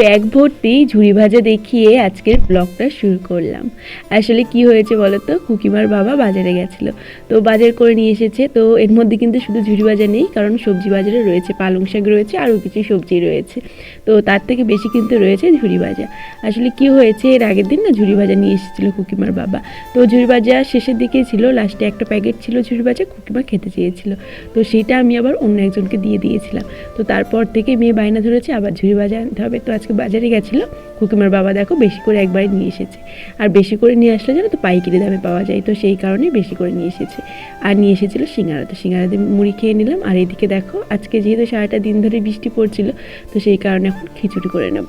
Bag ভর্তি ঝুড়ি ভাজা দেখিয়ে আজকের ব্লগটা শুরু করলাম। আসলে কি হয়েছে বলো তো কুকিমার বাবা বাজারে গেছিল। তো বাজার করে নিয়ে এসেছে। তো এর মধ্যে কিন্তু শুধু ঝুড়ি ভাজা নেই, কারণ সবজি বাজারে রয়েছে, পালং শাক রয়েছে, আরও কিছু সবজি রয়েছে। তো তার থেকে বেশি কিন্তু রয়েছে ঝুড়ি ভাজা। আসলে কি হয়েছে? এর আগের দিন না ঝুড়ি ভাজা নিয়ে এসেছিল কুকিমার বাবা। তো ঝুড়ি ভাজা শেষের দিকেই ছিল লাস্টে একটা প্যাকেট ছিল ঝুড়ি ভাজা, কুকিমা খেতে চেয়েছিল। তো সেটা আমি আবার অন্য একজনকে দিয়ে দিয়েছিলাম। তো তারপর থেকে মেয়ে বায়না ধরেছে, আবার ঝুড়ি ভাজা আনতে হবে। তো আজকে বাজারে গেছিল কুকিমার বাবা দেখো বেশি করে একবারে নিয়ে এসেছে। আর বেশি করে নিয়ে আসলে যেন তো পাইকারি দামে পাওয়া যায়, তো সেই কারণেই বেশি করে নিয়ে এসেছে। আর নিয়ে এসেছিল সিঙ্গারা, তো সিঙ্গারা দিয়ে মুড়ি খেয়ে নিলাম। আর এদিকে দেখো, আজকে যেহেতু সারাটা দিন ধরে বৃষ্টি পড়ছিল, তো সেই কারণে এখন খিচুড়ি করে নেব।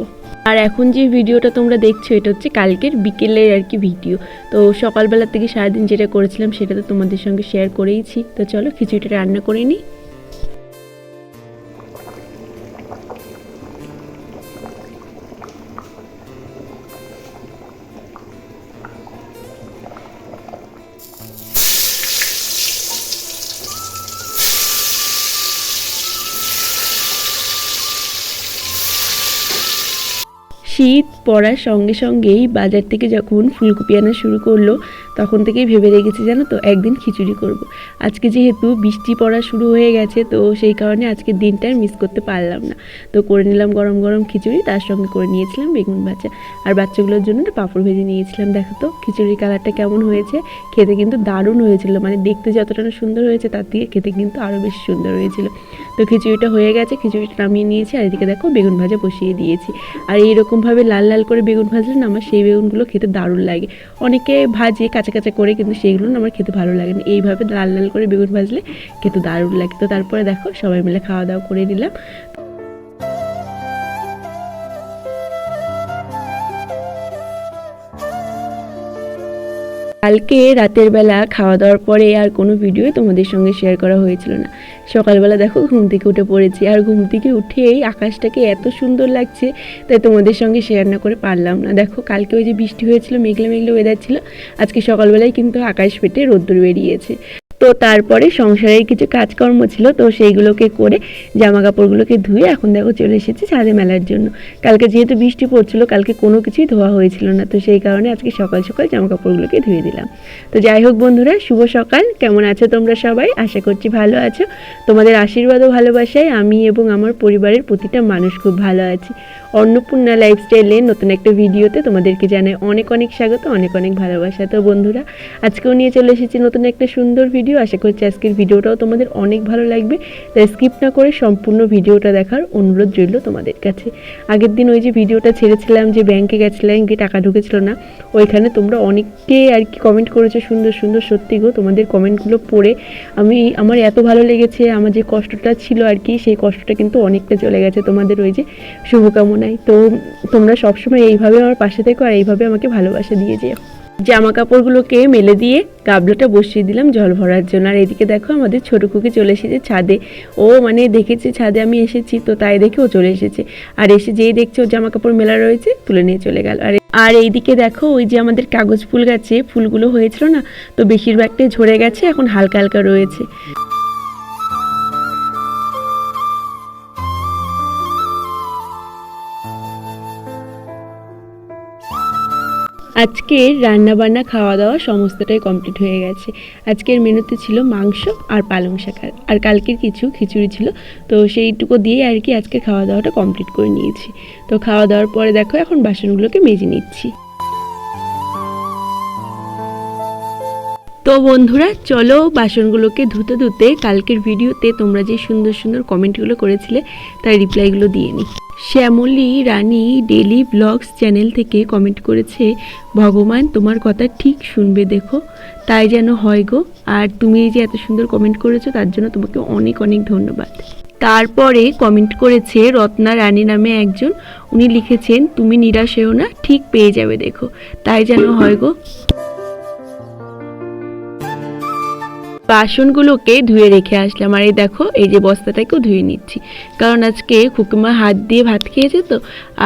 আর এখন যে ভিডিওটা তোমরা দেখছ, এটা হচ্ছে কালকের বিকেলের আর কি ভিডিও। তো সকালবেলা থেকে সারাদিন যেটা করেছিলাম, সেটা তো তোমাদের সঙ্গে শেয়ার করেইছি। তো চলো খিচুড়িটা রান্না করে নিই। শীত পড়ার সঙ্গে সঙ্গেই বাজার থেকে যখন ফুলকপি আনা শুরু করল, তখন থেকেই ভেবে রেখেছি, জানো তো, একদিন খিচুড়ি করব। আজকে যেহেতু বৃষ্টি পড়া শুরু হয়ে গেছে, তো সেই কারণে আজকের দিনটা মিস করতে পারলাম না। তো করে নিলাম গরম গরম খিচুড়ি, তার সঙ্গে করে নিয়েছিলাম বেগুন ভাজা। আর বাচ্চাগুলোর জন্য একটা পাঁপড় ভেজে নিয়েছিলাম, দেখো তো, খিচুড়ির কালারটা কেমন হয়েছে। খেতে কিন্তু দারুণ হয়েছিল মানে দেখতে যতটা না সুন্দর হয়েছে, তার থেকে খেতে কিন্তু আরও বেশি সুন্দর হয়েছিল। তো খিচুড়িটা হয়ে গেছে, খিচুড়িটা নামিয়ে নিয়েছি, আর এদিকে দেখো বেগুন ভাজা বসিয়ে দিয়েছি। আর এইরকমভাবে লাল লাল করে বেগুন ভাজলে না আমার সেই বেগুনগুলো খেতে দারুণ লাগে। অনেকে ভাজে কাঁচা কাঁচা করে কিন্তু সেইগুলো আমার খেতে ভালো লাগে না। এইভাবে লাল লাল করে বেগুন ভাজলে খেতে দারুণ লাগে। তো তারপরে দেখো সবাই মিলে খাওয়া দাওয়া করে নিলাম। কালকে রাতের বেলা খাওয়া দাওয়ার পরে আর কোনো ভিডিও তোমাদের সঙ্গে শেয়ার করা হয়েছিল না। সকালবেলা দেখো ঘুম থেকে উঠে পড়েছি আর ঘুম থেকে উঠেই আকাশটাকে এত সুন্দর লাগছে, তাই তোমাদের সঙ্গে শেয়ার না করে পারলাম না। দেখো কালকে ওই যে বৃষ্টি হয়েছিল, মেঘলা মেঘলে ওয়েদার ছিল, আজকে সকালবেলায় কিন্তু আকাশ ফেটে রোদ্দুর বেরিয়েছে। তো তারপরে সংসারের কিছু কাজকর্ম ছিল, তো সেইগুলোকে করে জামা কাপড়গুলোকে ধুয়ে এখন দেখো চলে এসেছি ছাদে মেলার জন্য। কালকে যেহেতু বৃষ্টি পড়ছিল, কালকে কোনো কিছুই ধোয়া হয়েছিল না, তো সেই কারণে আজকে সকাল সকাল জামা কাপড়গুলোকে ধুয়ে দিলাম। তো যাই হোক বন্ধুরা, শুভ সকাল, কেমন আছো তোমরা সবাই? আশা করছি ভালো আছো। তোমাদের আশীর্বাদ ও ভালোবাসায় আমি এবং আমার পরিবারের প্রতিটা মানুষ খুব ভালো আছি। অন্নপূর্ণা লাইফস্টাইলের নতুন একটা ভিডিওতে তোমাদেরকে জানাই অনেক অনেক স্বাগত, অনেক অনেক ভালোবাসা। তো বন্ধুরা, আজকেও নিয়ে চলে এসেছি নতুন একটা সুন্দর ভিডিও আশা করছি আজকের ভিডিওটাও তোমাদের অনেক ভালো লাগবে। তাই স্কিপ না করে সম্পূর্ণ ভিডিওটা দেখার অনুরোধ রইল তোমাদের কাছে। আগের দিন ওই যে ভিডিওটা ছেড়েছিলাম যে ব্যাংকে গেছিলাম গিয়ে টাকা ঢুকেছিল না, ওইখানে তোমরা অনেককে আর কি কমেন্ট করেছ সুন্দর সুন্দর, সত্যি গো, তোমাদের কমেন্টগুলো পড়ে। আমি, আমার এত ভালো লেগেছে, আমার যে কষ্টটা ছিল আর কি, সেই কষ্টটা কিন্তু অনেকটা চলে গেছে তোমাদের ওই যে শুভকামনায়। তো তোমরা সবসময় এইভাবে আমার পাশে থেকো আর এইভাবে আমাকে ভালোবাসা দিয়ে যেও। জামা কাপড়গুলোকে মেলে দিয়ে গাবলাটা বসিয়ে দিলাম, জল ভরার জন্য। আর এদিকে দেখো আমাদের ছোট কুকি চলে এসেছে ছাদে। ও মানে দেখেছে ছাদে আমি এসেছি, তো তাই দেখে ও চলে এসেছে। আর এসে যেই দেখছে ও জামা কাপড় মেলা রয়েছে, তুলে নিয়ে চলে গেল। আর আর এইদিকে দেখো ওই যে আমাদের কাগজ ফুল গাছে ফুলগুলো হয়েছিল না, তো বেশিরভাগটাই ঝরে গেছে, এখন হালকা হালকা রয়েছে। আজকের রান্না বান্না খাওয়া দাওয়া সমস্তটাই কমপ্লিট হয়ে গেছে। আজকের মেনুতে ছিল মাংস আর পালং শাক আর কালকের কিছু খিচুড়ি ছিল। তো সেইটুকু দিয়ে আর কি আজকে খাওয়া দাওয়াটা কমপ্লিট করে নিয়েছি। তো খাওয়া দাওয়ার পরে দেখো এখন বাসনগুলোকে মেজে নিচ্ছি। তো বন্ধুরা, চলো বাসনগুলোকে ধুতে ধুতে কালকের ভিডিওতে তোমরা যে সুন্দর সুন্দর কমেন্টগুলো করেছিলে, তার রিপ্লাইগুলো দিয়ে নিই Shyamali Rani daily blogs channel থেকে কমেন্ট করেছে, ভগবান, তোমার কথা ঠিক শুনবে, দেখো। তাই যেন হয় গো। আর তুমি এই যে এত সুন্দর কমেন্ট করেছ, তার জন্য তোমাকে অনেক অনেক ধন্যবাদ। তারপরে কমেন্ট করেছে রত্না রানী নামে একজন। উনি লিখেছেন, তুমি নিরাশ হও না, ঠিক পেয়ে যাবে, দেখো। তাই যেন হয় গো। বাসনগুলোকে ধুয়ে রেখে আসলাম। আর এই দেখো, এই যে বস্তাটাকেও ধুয়ে নিচ্ছি। কারণ আজকে খুকিমা হাত দিয়ে ভাত খেয়েছে তো,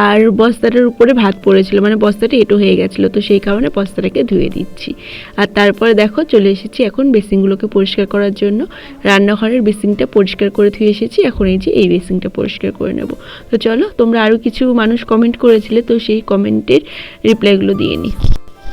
আর বস্তাটার উপরে ভাত পড়েছিল। মানে বস্তাটা এটো হয়ে গেছিল, তো সেই কারণে বস্তাটাকে ধুয়ে দিচ্ছি। আর তারপরে দেখো, চলে এসেছি এখন বেসিনগুলোকে পরিষ্কার করার জন্য। রান্নাঘরের বেসিনটা পরিষ্কার করে ধুয়ে এসেছি। এখন এই যে এই বেসিনটা পরিষ্কার করে নেব। তো চলো, তোমরা আরও কিছু মানুষ কমেন্ট করেছিলে, তো সেই কমেন্টের রিপ্লাইগুলো দিয়ে নিই।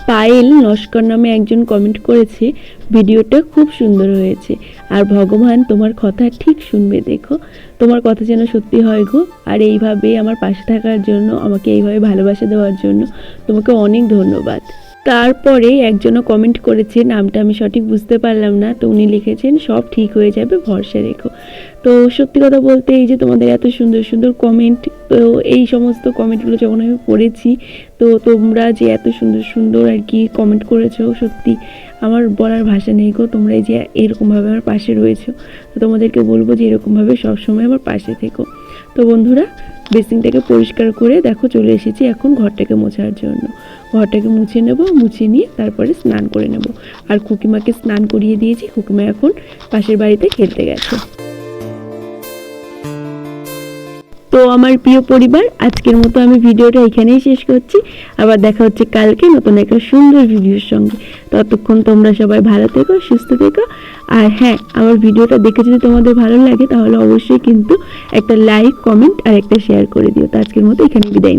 পায়েল নস্কর নামে একজন কমেন্ট করেছে, ভিডিওটা খুব সুন্দর হয়েছে। আর ভগবান তোমার কথা ঠিক শুনবে, দেখো। তোমার কথা যেন সত্যি হয় গো। আর এইভাবে আমার পাশে থাকার জন্য, আমাকে এইভাবে ভালোবাসা দেওয়ার জন্য তোমাকে অনেক ধন্যবাদ। তারপরে একজনও কমেন্ট করেছে, নামটা আমি সঠিক বুঝতে পারলাম না। তো উনি লিখেছেন, সব ঠিক হয়ে যাবে, ভরসা রেখো। তো সত্যি কথা বলতে এই যে তোমাদের এত সুন্দর সুন্দর কমেন্ট তো এই সমস্ত কমেন্টগুলো যখন আমি পড়েছি, তো তোমরা যে এত সুন্দর সুন্দর আর কি কমেন্ট করেছ, সত্যি আমার বলার ভাষা নেই গো, তোমরা যে এরকমভাবে আমার পাশে রয়েছো, তো তোমাদেরকে বলব যে এরকমভাবে সবসময় আমার পাশে থেকো। তো বন্ধুরা, বেসিনটাকে পরিষ্কার করে দেখো, চলে এসেছি এখন ঘরটাকে মোছার জন্য। ঘরটাকে মুছে নেব, মুছে নিয়ে তারপরে স্নান করে নেব। আর খুকিমাকে স্নান করিয়ে দিয়েছি, খুকিমা এখন পাশের বাড়িতে খেলতে গেছে। তো আমার প্রিয় পরিবার, আজকের মতো আমি ভিডিওটা এখানেই শেষ করছি। আবার দেখা হচ্ছে কালকে নতুন একটা সুন্দর ভিডিওর সঙ্গে। ততক্ষণ তোমরা সবাই ভালো থেকো, সুস্থ থেকো। আর হ্যাঁ আমার ভিডিওটা দেখে যদি তোমাদের ভালো লাগে, তাহলে অবশ্যই কিন্তু একটা লাইক কমেন্ট আর একটা শেয়ার করে দিও। তো আজকের মতো এখানে বিদায়।